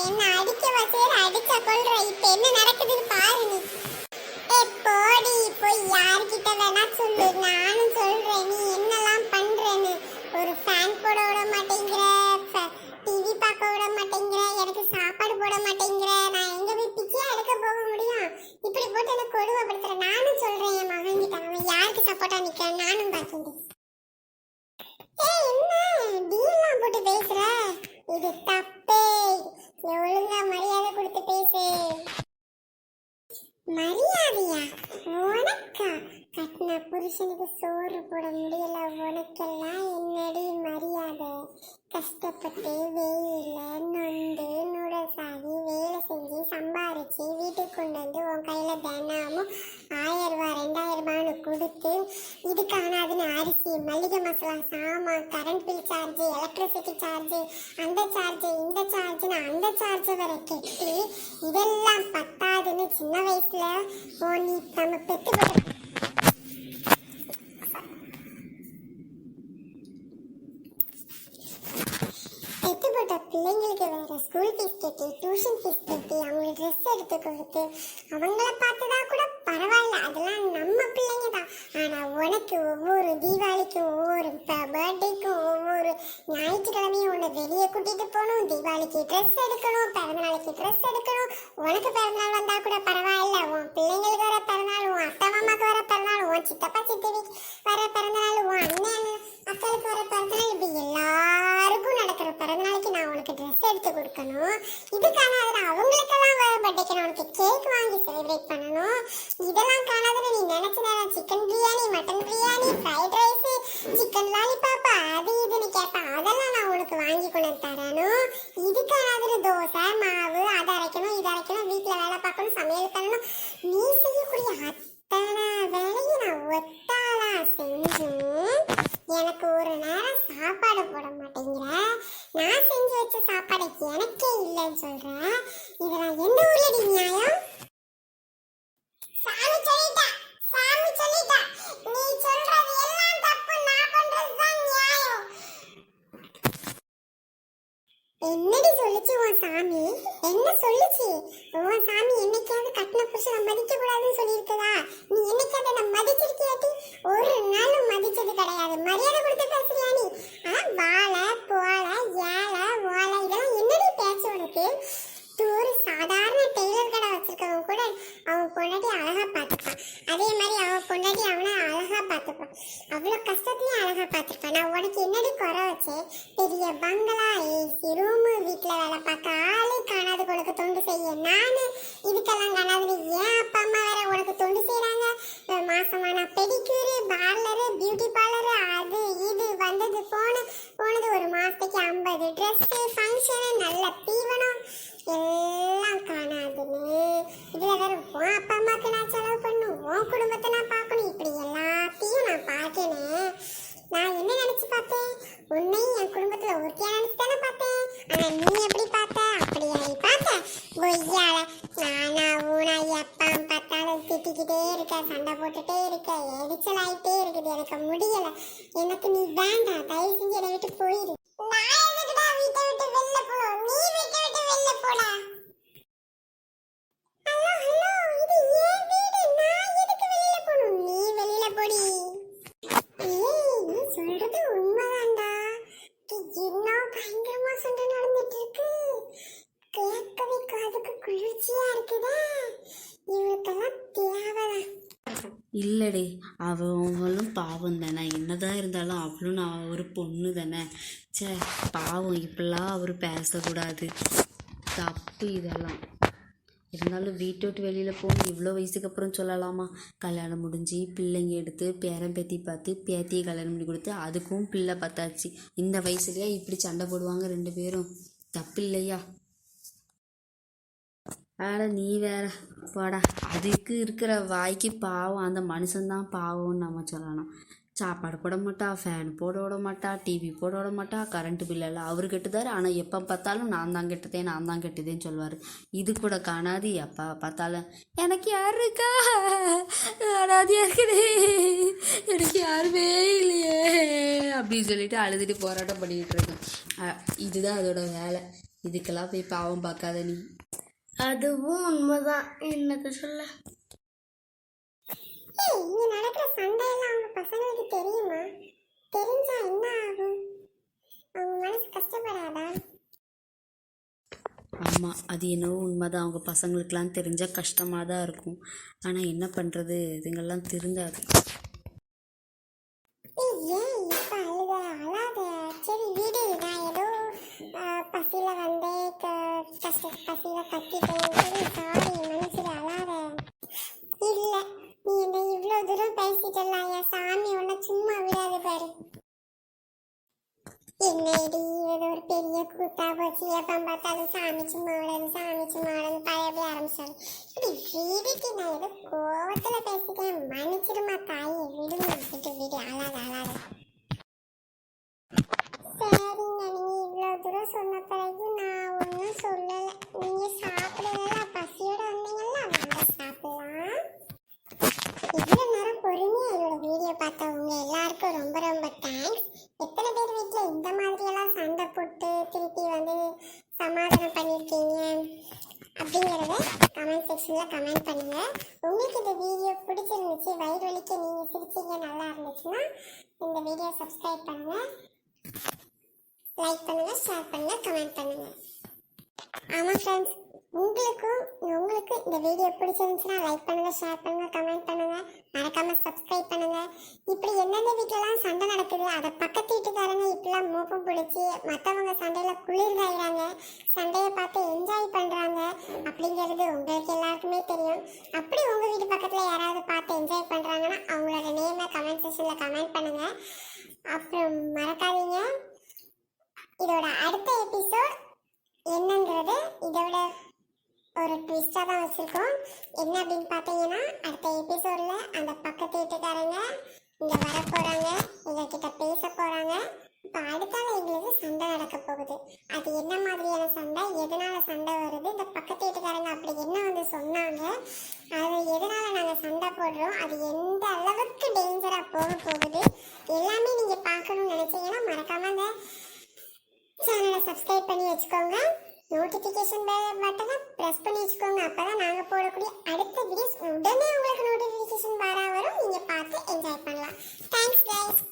என்ன அடிக்க வச்சேர் அடிச்ச கொள்ற? இப்ப என்ன நடக்குதுன்னு பாரு நீ. ஏ போடி போய் யார்கிட்ட வேணா சொல்லு. நானும் சொல்றேன். நீ என்னெல்லாம் பண்றேன்னு. ஒரு ஃபேன் போட விட மாட்டேங்கிற டிவி பார்க்க விட மாட்டேங்கிற எனக்கு சாப்பாடு போட மாட்டேங்கிற நான் எங்க போய் பிச்சையா எடுக்க போக முடியும்? இப்படி போட்டு எனக்கு கொடுமைப்படுத்துற? நானும் சொல்றேன் என் மகன் கிட்ட அவன் யாருக்கு சப்போர்ட்டா நிக்கிறான்? நானும் பார்க்கிறேன் ஏய் என்ன? டீலாம் போட்டு பேசுற? இது தப்பே ஒழுங்கா மரியாதை கொடுத்து பேசு மரியாதையா உனக்கா கட்டின எனக்கு சோறு போட முடியல. உனக்கெல்லாம் என்னடி மரியாதை? கஷ்டப்பட்டு வெயில நொந்து நுடசாகி வேலை செஞ்சு சம்பாரிச்சு வீட்டுக்கு கொண்டு வந்து உன் கையில தினமும் ஆயிரம் ரூபா ரெண்டாயிரம் ரூபான்னு கொடுத்து இதுக்கான அதுன்னு அரிசி மளிகை மசாலா சாமான் current bill charge electricity charge அந்த சார்ஜ் இந்த சார்ஜ்னு அந்த சார்ஜ் வரை கெட்டி இதெல்லாம் பத்தாதுன்னு சின்ன வயசுல ஓ நீ நம்ம பெற்று பிள்ளைங்களுக்கு வேற ஸ்கூல் ஃபீஸ் கட்டி டியூஷன் ஃபீஸ் கட்டி அவங்க ட்ரெஸ் எடுத்து கொடுத்து அவங்கள பார்த்ததா கூட பரவாயில்ல. அதெல்லாம் நம்ம பிள்ளைங்க தான் ஆனால் உனக்கு ஒவ்வொரு தீபாவளிக்கும் ஒவ்வொரு பர்த்டேக்கும் ஒவ்வொரு ஞாயிற்றுக்கிழமையும் உன்னை வெளியே கூட்டிகிட்டு போகணும். தீபாவளிக்கு ட்ரெஸ் எடுக்கணும் பிறந்தநாளைக்கு ட்ரெஸ் எடுக்கணும். உனக்கு பிறந்தநாள் வந்தால் கூட பரவாயில்ல. உன் பிள்ளைங்களுக்கு வர பிறந்தநாள் உன் அத்தை மாமாக்கு வர பிறந்தநாள் உன் சித்தப்பா சித்தவி வர பிறந்தநாள் உன் அண்ணன் அக்களுக்கு வர பிறந்தநாள் இப்படி எல்லாருக்கும் நடக்கிற பிறந்தநாளைக்கு நான் உனக்கு ட்ரெஸ் எடுத்து கொடுக்கணும் இதுக்கான அதில் அவங்களுக்கெல்லாம் வர பர்த்டேக்கு நான் உனக்கு கேக் வாங்கி செலிப்ரேட் பண்ணணும் இதெல்லாம் காணாதுன்னு நீ நினைச்ச நேரம் chicken biryani mutton biryani fried rice chicken lollipop அது இதுன்னு கேட்பேன் அதெல்லாம் நான் உனக்கு வாங்கி கொண்டு வந்து தரணும் இதுக்கானதுன்னு தோசை மாவு அதை அரைக்கணும் இதை அரைக்கணும் வீட்டில் வேலை பார்க்கணும் சமையல் பண்ணணும் நீ செய்யக்கூடிய அத்தனை வேலையும் நான் ஒத்தாளா செஞ்சும் எனக்கு ஒரு நேரம் சாப்பாடு போட மாட்டேங்கிற? நான் செஞ்சு வச்ச சாப்பாடு எனக்கே இல்லைன்னு சொல்றேன் இதெல்லாம் எந்த ஊர்லடி நியாயம்? சாமி சொல்லிட்டா சாமி சொல்லிட்டா. நீ சொல்றது எல்லாம் தப்பு நான் பண்றதுதான் நியாயம். என்னடி சொல்லுச்சு உன் சாமி? என்ன சொல்லுச்சு? உன் சாமி என்னைக்காவது கட்டின புருஷனை மதிக்க கூடாதுன்னு சொல்லியிருக்கதா? நீ என்னைக்காவது என்ன மதிச்சிருக்கியா ஒரு நாளும் மதிச்சது கிடையாது மரியாதை கொடுத்து பேசுறியா நீ ஆ வாழை போல ஏழை ஓலை இதெல்லாம் என்னடி பேச்சு உனக்கு ஒரு சாதாரண டெய்லர் கடை வச்சிருக்கவன் கூட அவன் பொண்டாட்டி அழகா பார்த்துப்பான் அதே மாதிரி அவன் பொண்டாட்டி அவனை அழகா பார்த்துப்பான். அவ்வளோ கஷ்டத்தையும் அழகா பார்த்துப்பான். நான் உனக்கு என்னடி குறை வச்சேன் பெரிய பங்களா ஏசி ரூமு வீட்டில் வேலை பார்க்க ஆளே காணாது உனக்கு தொண்டு செய்ய. நானு இதுக்கெல்லாம் காணாது ஏன் அப்பா அம்மா வேற உனக்கு தொண்டு செய்கிறாங்க மாசமான பெடிக்யூரு பார்லரு பியூட்டி பார்லரு அது இது வந்தது போன போனது ஒரு மாசத்துக்கு ஐம்பது ட்ரெஸ்ஸு ஃபங்க்ஷனு நல்ல தீவனம் எல்லாம் காணாதுன்னு இதுல வேற உன் அப்பா அம்மாக்கு நான் செலவு பண்ணும் உன் குடும்பத்தை நான் பார்க்கணும் இப்படி எல்லாத்தையும் நான் பார்க்கணும் நான் என்ன நினைச்சு பார்த்தேன் உன்னையும் என் குடும்பத்துல ஒருத்தியா நினைச்சு தானே பார்த்தேன் ஆனா நீ எப்படி பார்த்த அப்படியா நீ பார்த்த கொய்யால நானா ஊனா எப்பா பார்த்தாலும் திட்டிக்கிட்டே இருக்க சண்டை போட்டுட்டே இருக்க எரிச்சல் ஆயிட்டே இருக்குது. எனக்கு முடியல. எனக்கு நீ வேண்டாம். தயவு செஞ்சு என்னை விட்டு போயிரு. நான் எதுக்குடா வீட்டை விட்டு வெளில போனோம்? நீ வீட்டை விட்டு வெளில போடா ஹலோ ஹலோ இது ஏன் வீடு நான் எதுக்கு வெளியில போகணும் நீ வெளியில போடி ஏய் நீ சொல்றது உண்மைதான்டா என்ன பயங்கரமா சண்டை நடந்துட்டு இருக்கு கேட்கவே காதுக்கு குளிர்ச்சியா இருக்குதா இவளுக்கெல்லாம் தேவைதான் இல்லடி அவங்களும் பாவம் தானே. என்னதான் இருந்தாலும் அவளும் நான் ஒரு பொண்ணு தானே. ச்சே பாவம் இப்படிலாம் அவர் பேசக்கூடாது. தப்பு இதெல்லாம். இருந்தாலும் வீட்டை விட்டு வெளியில் போகணும் இவ்வளோ வயசுக்கு அப்புறம் சொல்லலாமா? கல்யாணம் முடிஞ்சு பிள்ளைங்க எடுத்து பேரன் பேத்தி பார்த்து பேத்தியை கல்யாணம் பண்ணி கொடுத்து அதுக்கும் பிள்ளை பார்த்தாச்சு. இந்த வயசுலேயே இப்படி சண்டை போடுவாங்க ரெண்டு பேரும். தப்பு இல்லையா ஆட நீ வேற. போடா. அதுக்கு இருக்கிற வாய்க்கு பாவம். அந்த மனுஷன்தான் பாவம்னு நம்ம சொல்லணும். சாப்பாடு போட மாட்டா ஃபேன் போட விட மாட்டா டிவி போட விட மாட்டா கரண்ட் பில்லெல்லாம் அவர் கெட்டுதார். ஆனால் எப்போ பார்த்தாலும் நான் தான் கெட்டதே நான் தான் கெட்டதேன்னு சொல்லுவார் இது கூட காணாது. எப்போ பார்த்தாலும் எனக்கு யார் இருக்கா? அனாதையா இருக்குது. எனக்கு யாருமே இல்லையே. அப்படின்னு சொல்லிட்டு அழுதுட்டு போராட்டம் பண்ணிக்கிட்டு இருக்கேன் இதுதான் அதோட வேலை. இதுக்கெல்லாம் போய் பாவம் பார்க்காத நீ. அதுவும் உண்மைதான். என்னத்த சொல்ல? இங்க நடக்கிற சண்டையெல்லாம் அவங்க பசங்களுக்கு தெரியுமா? தெரிஞ்சா என்ன ஆகும்? அவங்க மனசு கஷ்டப்படாதா? ஆமாம் அது என்னவோ உண்மைதான். அவங்க பசங்களுக்கெல்லாம் தெரிஞ்சால் கஷ்டமாக தான் இருக்கும். ஆனால் என்ன பண்ணுறது இதுங்கெல்லாம் திருந்தாது ஏய், ஏன் இப்ப அழுத அழாத. சரி வீடு ஆ, பசியில் வந்து கஷ்ட பசியில் கத்திட்டேன் சாரி மனசில் அழாத இல்லை நீ என்ன இவ்வளோ தூரம் பேசிட்டல என் சாமி உன்னை சும்மா விடாது பாரு என்னடி இது ஒரு பெரிய கூத்தா போச்சு எப்போ பார்த்தாலும் சாமி சும்மா விடாது சாமி சும்மா விடாது பழையபடி ஆரம்பிச்சாங்க இப்படி வீடுக்கு நான் ஏதோ கோவத்துல பேசிட்டேன் மன்னிச்சிருமா தாயே விடுமா விட்டு விடு அழாத அழாத சரிங்க நீங்கள் இவ்வளோ தூரம் சொன்ன பிறகு நான் ஒன்றும் சொல்லலை. நீங்கள் சாப்பிடுங்களா பசியோட வந்தீங்கல்ல வாங்க சாப்பிடலாம். இவ்வளோ நேரம் பொறுமையாக என்னோட வீடியோ பார்த்தவங்க எல்லாருக்கும் ரொம்ப ரொம்ப தேங்க்ஸ் எத்தனை பேர் வீட்டில் இந்த மாதிரியெல்லாம் சண்டை போட்டு திருப்பி வந்து சமாதானம் பண்ணியிருக்கீங்க அப்படிங்கிறத கமெண்ட் செக்ஷனில் கமெண்ட் பண்ணுங்கள் உங்களுக்கு இந்த வீடியோ பிடிச்சிருந்துச்சு வயிறு வலிக்க நீங்கள் சிரிச்சிங்க நல்லா இருந்துச்சுன்னா இந்த வீடியோ சப்ஸ்கிரைப் பண்ணுங்கள் லைக் பண்ணுங்க ஷேர் பண்ணுங்க கமெண்ட் பண்ணுங்க. ஆமா ஃப்ரெண்ட்ஸ் உங்களுக்கும் உங்களுக்கு இந்த வீடியோ பிடிச்சிருந்துச்சுன்னா லைக் பண்ணுங்க ஷேர் பண்ணுங்க கமெண்ட் பண்ணுங்க. மறக்காம சப்ஸ்கிரைப் பண்ணுங்க. இப்படி எந்தெந்த வீட்டிலலாம் சண்டை நடக்குது அதை பக்கத்து வீட்டுக்காரங்க இப்படிலாம் மோப்பம் பிடிச்சி மற்றவங்க சண்டையில குளிர்காயிறாங்க. சண்டையை என்னன்றது இதோட ஒரு ட்விஸ்டாக தான் வச்சுருக்கோம். என்ன அப்படின்னு பார்த்தீங்கன்னா அடுத்த எபிசோடில் அந்த பக்கத்து வீட்டுக்காரங்க இங்கே வர போகிறாங்க எங்ககிட்ட பேச போகிறாங்க இப்போ அடுத்தால எங்களுக்கு சண்டை நடக்க போகுது. அது என்ன மாதிரியான சண்டை? எதனால சண்டை வருது? இந்த பக்கத்து வீட்டுக்காரங்க அப்படி என்ன வந்து சொன்னாங்க? அது எதனால நாங்கள் சண்டை போடுறோம்? அது எந்த அளவுக்கு டேஞ்சராக போக போகுது? எல்லாமே நீங்கள் பார்க்கணும்னு நினச்சிங்கன்னா மறக்காம அந்த சேனலை சப்ஸ்கிரைப் பண்ணி வச்சுக்கோங்க. நோட்டிஃபிகேஷன் பட்டனை ப்ரெஸ் பண்ணி வச்சுக்கோங்க. அப்பதான் நாங்கள் போடக்கூடிய அடுத்த வீடியோஸ் உடனே உங்களுக்கு நோட்டிஃபிகேஷன் வர வரும். நீங்க பார்த்து என்ஜாய் பண்ணலாம். Thanks guys